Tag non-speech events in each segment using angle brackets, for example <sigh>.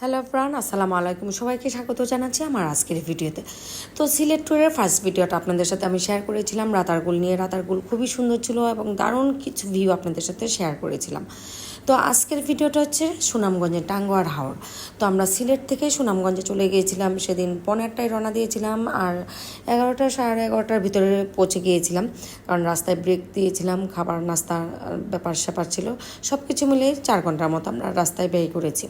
Hello প্রাণ আসসালামু আলাইকুম সবাইকে স্বাগত জানাচ্ছি আমার আজকের ভিডিওতে। তো সিলেট ট্যুরের ফার্স্ট ভিডিওটা আপনাদের সাথে আমি শেয়ার করেছিলাম। রাতারগুল নিয়ে। রাতারগুল খুবই সুন্দর ছিল এবং দারুণ কিছু ভিউ আপনাদের সাথে শেয়ার করেছিলাম। তো আজকের ভিডিওটা হচ্ছে সুনামগঞ্জের টাঙ্গুয়ার হাওড় তো আমরা সিলেট থেকে সুনামগঞ্জে চলে গিয়েছিলাম, সেদিন পনেরোটায় রওনা দিয়েছিলাম আর এগারোটা সাড়ে এগারোটার ভিতরে পৌঁছে গিয়েছিলাম। কারণ রাস্তায় ব্রেক দিয়েছিলাম, খাবার, নাস্তার ব্যাপার স্যাপার ছিল সব কিছু মিলিয়ে চার ঘণ্টার মতো আমরা রাস্তায় ব্যয় করেছি।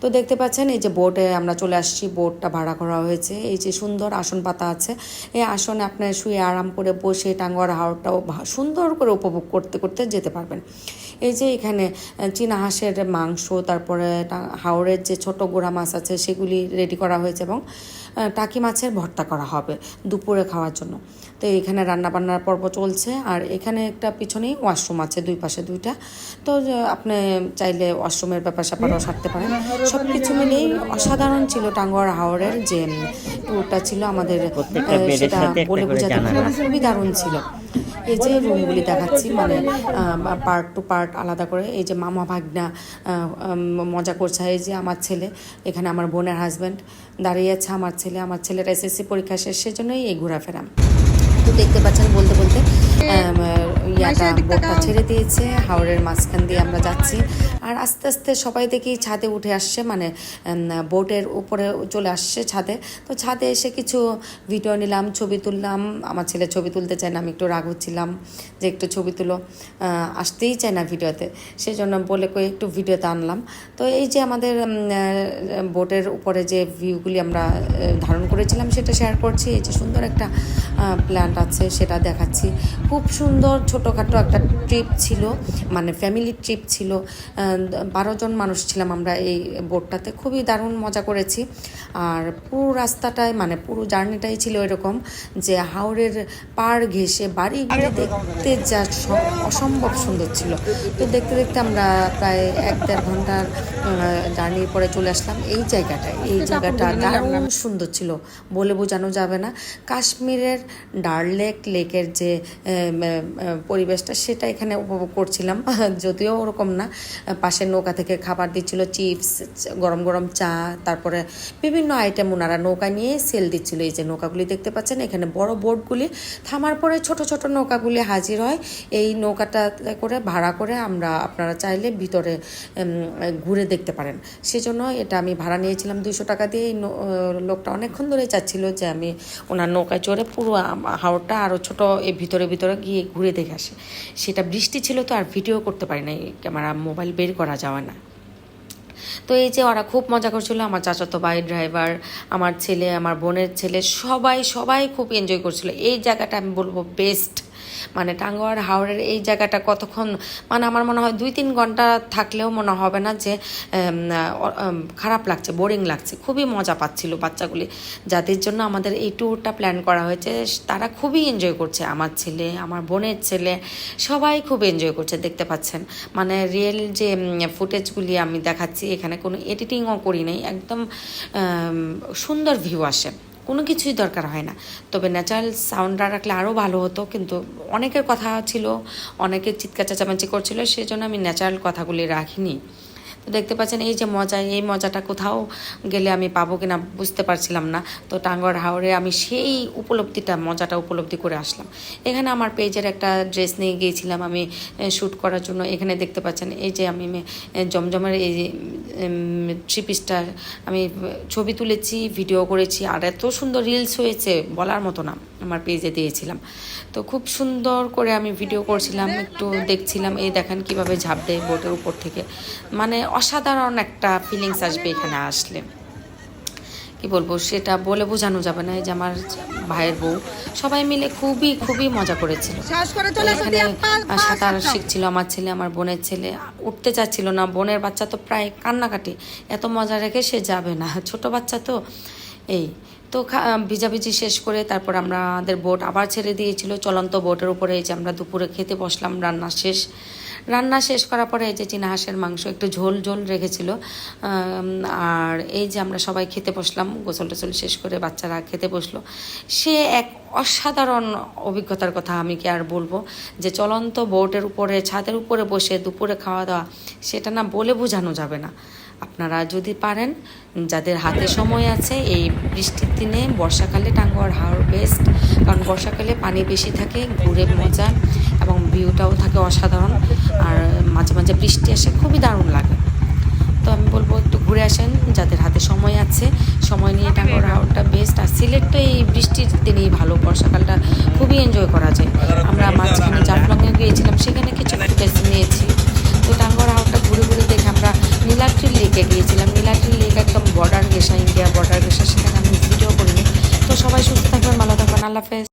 তো দেখতে পাচ্ছেন, এই যে বোটে আমরা চলে আসছি, বোটটা ভাড়া করা হয়েছে। এই যে সুন্দর আসন পাতা আছে, এই আসনে আপনার শুয়ে আরাম করে বসে টাঙ্গুয়ার হাওড়টাও সুন্দর করে উপভোগ করতে করতে যেতে পারবেন। এই যে এখানে চীনা হাঁসের মাংস, তারপরে হাওড়ের যে ছোট গোড়া মাছ আছে সেগুলি রেডি করা হয়েছে এবং টাকি মাছের ভর্তা করা হবে দুপুরে খাওয়ার জন্য। তো এখানে রান্নাবান্নার পর্ব চলছে। আর এখানে একটা পিছনেই ওয়াশরুম আছে দুই পাশে দুইটা। তো আপনি চাইলে ওয়াশরুমের ব্যাপার স্যাপারও সারতে পারেন। সব কিছু মিলিয়েই অসাধারণ ছিল টাঙ্গুয়ার হাওড়ের যে ট্যুরটা ছিল আমাদের সেটা বলে বোঝাতে খুবই দারুণ ছিল। এই যে রুমগুলি দেখাচ্ছি মানে পার্ট টু পার্ট আলাদা করে। এই যে মামা ভাগনা মজা করছে। এই যে আমার ছেলে এখানে আমার বোনের হাজব্যান্ড দাঁড়িয়ে আছে আমার ছেলে। আমার ছেলের এসএসসি পরীক্ষা শেষ সেজন্যই এই ঘোরাফেরা। তো দেখতে পাচ্ছেন বলতে বলতে আম, ইয়াটা বোটটা ছেড়ে দিয়েছে হাওড়ের মাঝখান দিয়ে আমরা যাচ্ছি। আর আস্তে আস্তে সবাই দেখি ছাদে উঠে আসছে মানে বোটের উপরে চলে আসছে ছাদে। তো ছাদে এসে কিছু ভিডিও নিলাম, ছবি তুললাম। আমার ছেলে ছবি তুলতে চায় না, আমি একটু রাগ হচ্ছিলাম যে একটু ছবি তুলো। আসতেই চায় না ভিডিওতে। সেই জন্য বলে কই একটু ভিডিওতে আনলাম। তো এই যে আমাদের বোটের উপরে যে ভিউগুলি আমরা ধারণ করেছিলাম, সেটা শেয়ার করছি। এই যে সুন্দর একটা প্ল্যান্ট আছে, সেটা দেখাচ্ছি। খুব সুন্দর ছোটোখাটো একটা ট্রিপ ছিল মানে ফ্যামিলি ট্রিপ ছিল। বারো জন মানুষ ছিলাম আমরা এই বোটটাতে। খুবই দারুণ মজা করেছি। আর পুরো রাস্তাটায় মানে পুরো জার্নিটাই ছিল এরকম যে হাওড়ের পাড় ঘেঁষে বাড়িগুলি দেখতে যা অসম্ভব সুন্দর ছিল। তো দেখতে দেখতে আমরা প্রায় এক দেড় ঘণ্টার জার্নির পরে চলে আসলাম এই জায়গাটায়। এই জায়গাটা দারুণ সুন্দর ছিল। বলে বোঝানো যাবে না। কাশ্মীরের ডাল লেক লেকের যে পরিবেশটা সেটা এখানে উপভোগ করছিলাম। <laughs> যদিও ওরকম না। পাশের নৌকা থেকে খাবার দিচ্ছিল, চিপস, গরম গরম চা, তারপরে বিভিন্ন আইটেম ওনারা নৌকা নিয়ে সেল দিচ্ছিল। এই যে নৌকাগুলি দেখতে পাচ্ছেন, এখানে বড় বোটগুলি থামার পরে ছোট ছোট নৌকাগুলি হাজির হয়। এই নৌকাটাতে করে ভাড়া করে আমরা আপনারা চাইলে ভিতরে ঘুরে দেখতে পারেন। সেজন্য এটা আমি ভাড়া নিয়েছিলাম দুশো টাকা দিয়ে। এই লোকটা অনেকক্ষণ ধরে চাচ্ছিল যে আমি ওনার নৌকায় চড়ে পুরো হাওড়টা আরও ছোট এই ভিতরে ভিতরে গিয়ে ঘুরে দেখে আসে। সেটা বৃষ্টি ছিল তো আর ভিডিও করতে পারি না ক্যামেরা মোবাইল বের করা যাওয়া না। তো এই যে ওরা খুব মজা করছিল, আমার চাচাতো ভাই ড্রাইভার আমার ছেলে, আমার বোনের ছেলে, সবাই সবাই খুব এনজয় করছিল। এই জায়গাটা আমি বলব বেস্ট মানে টাঙ্গুয়ার হাওড়ের এই জায়গাটা কতক্ষণ মানে আমার মনে হয় দুই তিন ঘণ্টা থাকলেও মনে হবে না যে খারাপ লাগছে বোরিং লাগছে। খুবই মজা পাচ্ছিল বাচ্চাগুলি। যাদের জন্য আমাদের এই ট্যুরটা প্ল্যান করা হয়েছে, তারা খুবই এনজয় করছে। আমার ছেলে, আমার বোনের ছেলে, সবাই খুব এনজয় করছে, দেখতে পাচ্ছেন। মানে রিয়েল যে ফুটেজগুলি আমি দেখাচ্ছি, এখানে কোনো এডিটিংও করি নাই। একদম সুন্দর ভিউ আসে। কোনো কিছুই দরকার হয় না। তবে ন্যাচারাল সাউন্ডটা রাখলে আরও ভালো হতো, কিন্তু অনেকের কথা ছিল অনেকের চিৎকার চেঁচামেচি করছিল সেই জন্য আমি ন্যাচারাল কথাগুলি রাখিনি। তো দেখতে পাচ্ছেন, এই যে মজা, এই মজাটা কোথাও গেলে আমি পাবো কিনা বুঝতে পারছিলাম না। তো টাঙ্গর হাওড়ে আমি সেই উপলব্ধিটা, মজাটা উপলব্ধি করে আসলাম। এখানে আমার পেজের একটা ড্রেস নিয়ে গিয়েছিলাম আমি শ্যুট করার জন্য। এখানে দেখতে পাচ্ছেন, এই যে আমি জমজমের এই থ্রি পিসটা আমি ছবি তুলেছি, ভিডিও করেছি, আর এত সুন্দর রিলস হয়েছে বলার মতো না। আমার পেজে দিয়েছিলাম। তো খুব সুন্দর করে আমি ভিডিও করছিলাম একটু দেখছিলাম এই দেখেন কীভাবে ঝাঁপ দেয় বোটের উপর থেকে। মানে অসাধারণ একটা ফিলিংস আসবে এখানে আসলে। কি বলব সেটা বলে বোঝানো যাবে না এই যে আমার ভাইয়ের বউ। সবাই মিলে খুবই খুবই মজা করেছিল। এখানে সাঁতার। শিখছিল আমার ছেলে আমার বোনের ছেলে। উঠতে চাচ্ছিল না বোনের বাচ্চা তো প্রায় কান্নাকাটি। এত মজা রেখে সে যাবে না। ছোট বাচ্চা তো এই তো ভিজাভিজি শেষ করে তারপর আমরা আমাদের বোট আবার ছেড়ে দিয়েছিল। চলন্ত বোটের উপরে এই যে আমরা দুপুরে খেতে বসলাম, রান্না শেষ। রান্না শেষ করার পরে এই যে চীনা হাঁসের মাংস একটু ঝোল ঝোল রেখেছিল। আর এই যে আমরা সবাই খেতে বসলাম, গোসল টোসল শেষ করে বাচ্চারা খেতে বসল। সে এক অসাধারণ অভিজ্ঞতার কথা আমি কি আর বলব, যে চলন্ত বোটের উপরে, ছাদের উপরে বসে দুপুরে খাওয়া দাওয়া, সেটা না বলে বোঝানো যাবে না। আপনারা যদি পারেন, যাদের হাতে সময় আছে, এই বৃষ্টির দিনে বর্ষাকালে টাঙ্গুয়ার হাওর বেস্ট, কারণ বর্ষাকালে পানি বেশি থাকে, ঘুরে মজা এবং ভিউটাও থাকে অসাধারণ, আর মাঝে মাঝে বৃষ্টি আসে খুবই দারুণ লাগে। তো আমি বলব একটু ঘুরে আসেন, যাদের হাতে সময় আছে, সময় নিয়ে টাঙ্গর হাওড়টা বেস্ট, আর সিলেট তো এই বৃষ্টির দিনেই ভালো, বর্ষাকালটা খুবই এনজয় করা যায়। আমরা মাঝখানে জাফলংয়ে গিয়েছিলাম, সেখানে কিছু নিয়েছি তো টাঙ্গর হাওড়টা ঘুরে ঘুরে দেখে আমরা নীলাদ্রি লেকে গিয়েছিলাম, নীলাদ্রি লেক একদম বর্ডার গেসা ইন্ডিয়া বর্ডার গেসা সেখানে আমি ভিডিও করিনি। তো সবাই সুস্থ থাকবেন, ভালো থাকবেন, আল্লাহ হাফেজ।